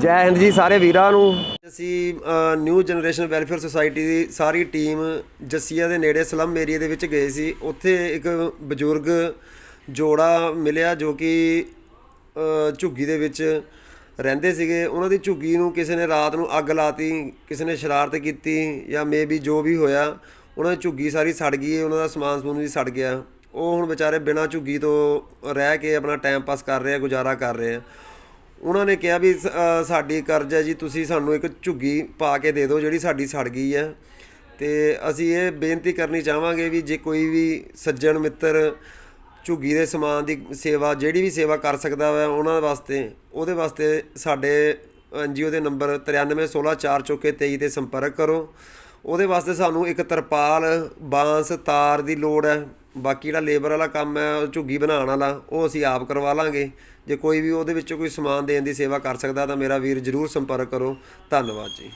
ਜੈ ਹਿੰਦ ਜੀ ਸਾਰੇ ਵੀਰਾਂ ਨੂੰ। ਅਸੀਂ ਨਿਊ ਜਨਰੇਸ਼ਨ ਵੈਲਫੇਅਰ ਸੁਸਾਇਟੀ ਦੀ ਸਾਰੀ ਟੀਮ ਜੱਸੀਆ ਦੇ ਨੇੜੇ ਸਲਮ ਏਰੀਆ ਦੇ ਵਿੱਚ ਗਏ ਸੀ। ਉੱਥੇ ਇੱਕ ਬਜ਼ੁਰਗ ਜੋੜਾ ਮਿਲਿਆ ਜੋ ਕਿ ਝੁੱਗੀ ਦੇ ਵਿੱਚ ਰਹਿੰਦੇ ਸੀਗੇ। ਉਹਨਾਂ ਦੀ ਝੁੱਗੀ ਨੂੰ ਕਿਸੇ ਨੇ ਰਾਤ ਨੂੰ ਅੱਗ ਲਾਤੀ, ਕਿਸੇ ਨੇ ਸ਼ਰਾਰਤ ਕੀਤੀ ਜਾਂ ਮੇਬੀ ਜੋ ਵੀ ਹੋਇਆ, ਉਹਨਾਂ ਦੀ ਝੁੱਗੀ ਸਾਰੀ ਸੜ ਗਈ, ਉਹਨਾਂ ਦਾ ਸਮਾਨ ਸਮੂਨ ਵੀ ਸੜ ਗਿਆ। ਉਹ ਹੁਣ ਵਿਚਾਰੇ ਬਿਨਾਂ ਝੁੱਗੀ ਤੋਂ ਰਹਿ ਕੇ ਆਪਣਾ ਟਾਈਮ ਪਾਸ ਕਰ ਰਹੇ ਆ, ਗੁਜ਼ਾਰਾ ਕਰ ਰਹੇ ਆ। ਉਹਨਾਂ ਨੇ ਕਿਹਾ ਵੀ ਸ- ਸਾਡੀ ਕਰਜ਼ ਹੈ ਜੀ, ਤੁਸੀਂ ਸਾਨੂੰ ਇੱਕ ਝੁੱਗੀ ਪਾ ਕੇ ਦੇ ਦਿਓ ਜਿਹੜੀ ਸਾਡੀ ਸੜ ਗਈ ਹੈ। ਤੇ ਅਸੀਂ ਇਹ ਬੇਨਤੀ ਕਰਨੀ ਚਾਹਾਂਗੇ ਵੀ ਜੇ ਕੋਈ ਵੀ ਸੱਜਣ ਮਿੱਤਰ ਝੁੱਗੀ ਦੇ ਸਮਾਨ ਦੀ ਸੇਵਾ, ਜਿਹੜੀ ਵੀ ਸੇਵਾ ਕਰ ਸਕਦਾ ਵਾ ਉਹਨਾਂ ਵਾਸਤੇ, ਉਹਦੇ ਵਾਸਤੇ ਸਾਡੇ ਐਨਜੀਓ ਦੇ ਨੰਬਰ 93164423 ਤੇ ਸੰਪਰਕ ਕਰੋ। ਉਹਦੇ ਵਾਸਤੇ ਸਾਨੂੰ ਇੱਕ ਤਰਪਾਲ, ਬਾਂਸ, ਤਾਰ ਦੀ ਲੋੜ ਹੈ। ਬਾਕੀ ਜਿਹੜਾ ਲੇਬਰ ਵਾਲਾ ਕੰਮ ਹੈ, ਉਹ ਝੁੱਗੀ ਬਣਾਉਣ ਵਾਲਾ, ਉਹ ਅਸੀਂ ਆਪ ਕਰਵਾ ਲਾਂਗੇ। ਜੇ ਕੋਈ ਵੀ ਉਹਦੇ ਵਿੱਚੋਂ ਕੋਈ ਸਮਾਨ ਦੇਣ ਦੀ ਸੇਵਾ ਕਰ ਸਕਦਾ ਤਾਂ ਮੇਰਾ ਵੀਰ ਜਰੂਰ ਸੰਪਰਕ ਕਰੋ। ਧੰਨਵਾਦ ਜੀ।